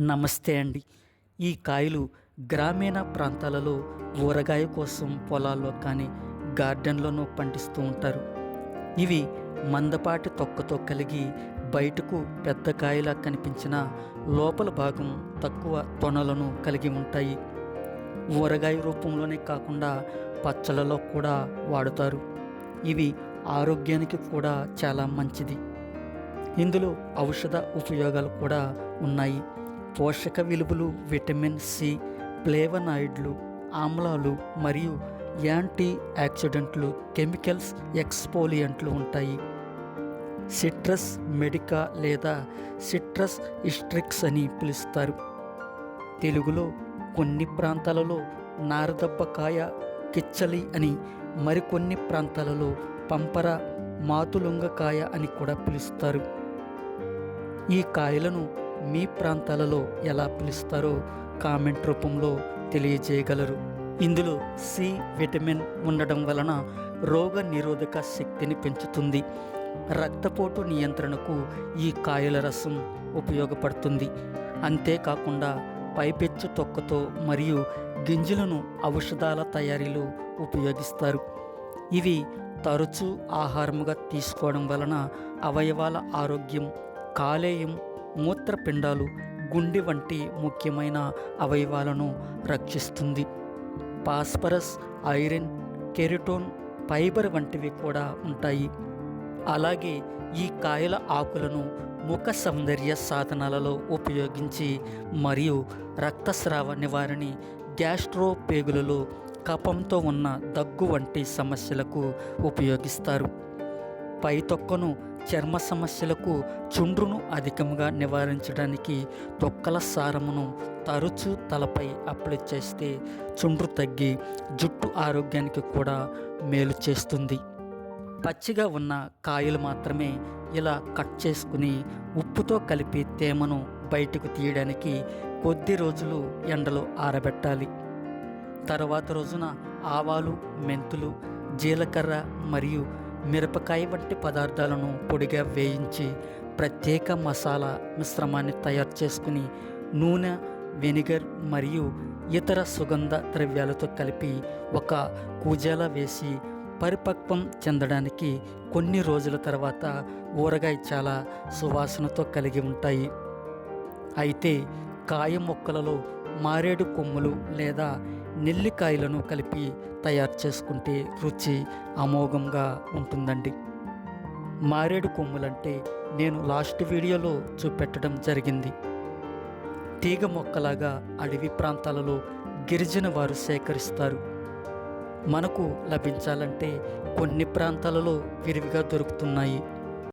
నమస్తే అండి. ఈ కాయలు గ్రామీణ ప్రాంతాలలో ఊరగాయ కోసం పొలాల్లో కానీ గార్డెన్లోనూ పండిస్తూ ఉంటారు. ఇవి మందపాటి తొక్కతో కలిగి బయటకు పెద్ద కాయలా కనిపించిన లోపల భాగం తక్కువ తొనలను కలిగి ఉంటాయి. ఊరగాయ రూపంలోనే కాకుండా పచ్చళ్ళలో కూడా వాడుతారు. ఇవి ఆరోగ్యానికి కూడా చాలా మంచిది. ఇందులో ఔషధ ఉపయోగాలు కూడా ఉన్నాయి. పోషక విలువలు విటమిన్ సి ప్లేవనాయిడ్లు ఆమ్లాలు మరియు యాంటీ ఆక్సిడెంట్లు కెమికల్స్ ఎక్స్పోలియంట్లు ఉంటాయి. సిట్రస్ మెడికా లేదా సిట్రస్ ఇస్ట్రిక్స్ అని పిలుస్తారు. తెలుగులో కొన్ని ప్రాంతాలలో నారదబ్బకాయ కిచ్చలి అని మరికొన్ని ప్రాంతాలలో పంపర మాతులుంగకాయ అని కూడా పిలుస్తారు. ఈ కాయలను మీ ప్రాంతాలలో ఎలా పిలుస్తారో కామెంట్ రూపంలో తెలియజేయగలరు. ఇందులో సి విటమిన్ ఉండడం వలన రోగ నిరోధక శక్తిని పెంచుతుంది. రక్తపోటు నియంత్రణకు ఈ కాయల రసం ఉపయోగపడుతుంది. అంతేకాకుండా పైపెచ్చు తొక్కతో మరియు గింజలను ఔషధాల తయారీలో ఉపయోగిస్తారు. ఇవి తరచూ ఆహారముగా తీసుకోవడం వలన అవయవాల ఆరోగ్యం కాలేయం మూత్రపిండాలు గుండె వంటి ముఖ్యమైన అవయవాలను రక్షిస్తుంది. పాస్పరస్ ఐరన్ కెరిటోన్ ఫైబర్ వంటివి కూడా ఉంటాయి. అలాగే ఈ కాయల ఆకులను ముఖ సౌందర్య సాధనాలలో ఉపయోగించి మరియు రక్తస్రావ నివారణి గ్యాస్ట్రో పేగులలో కపంతో ఉన్న దగ్గు వంటి సమస్యలకు ఉపయోగిస్తారు. పై తొక్కను చర్మ సమస్యలకు చుండ్రును అధికంగా నివారించడానికి తొక్కల సారమును తరచూ తలపై అప్లై చేస్తే చుండ్రు తగ్గి జుట్టు ఆరోగ్యానికి కూడా మేలు చేస్తుంది. పచ్చిగా ఉన్న కాయలు మాత్రమే ఇలా కట్ చేసుకుని ఉప్పుతో కలిపి తేమను బయటకు తీయడానికి కొద్ది రోజులు ఎండలో ఆరబెట్టాలి. తర్వాత రోజున ఆవాలు మెంతులు జీలకర్ర మరియు మిరపకాయ వంటి పదార్థాలను పొడిగా వేయించి ప్రత్యేక మసాలా మిశ్రమాన్ని తయారు చేసుకుని నూనె వెనిగర్ మరియు ఇతర సుగంధ ద్రవ్యాలతో కలిపి ఒక కూజాల వేసి పరిపక్వం చెందడానికి కొన్ని రోజుల తర్వాత ఊరగాయ చాలా సువాసనతో కలిగి ఉంటాయి. అయితే కాయ మొక్కలలో మారేడు కొమ్ములు లేదా నెల్లికాయలను కలిపి తయారు చేసుకుంటే రుచి అమోఘంగా ఉంటుందండి. మారేడు కొమ్ములంటే నేను లాస్ట్ వీడియోలో చూపెట్టడం జరిగింది. తీగ మొక్కలాగా అడవి ప్రాంతాలలో గిరిజన వారు సేకరిస్తారు. మనకు లభించాలంటే కొన్ని ప్రాంతాలలో విరివిగా దొరుకుతున్నాయి.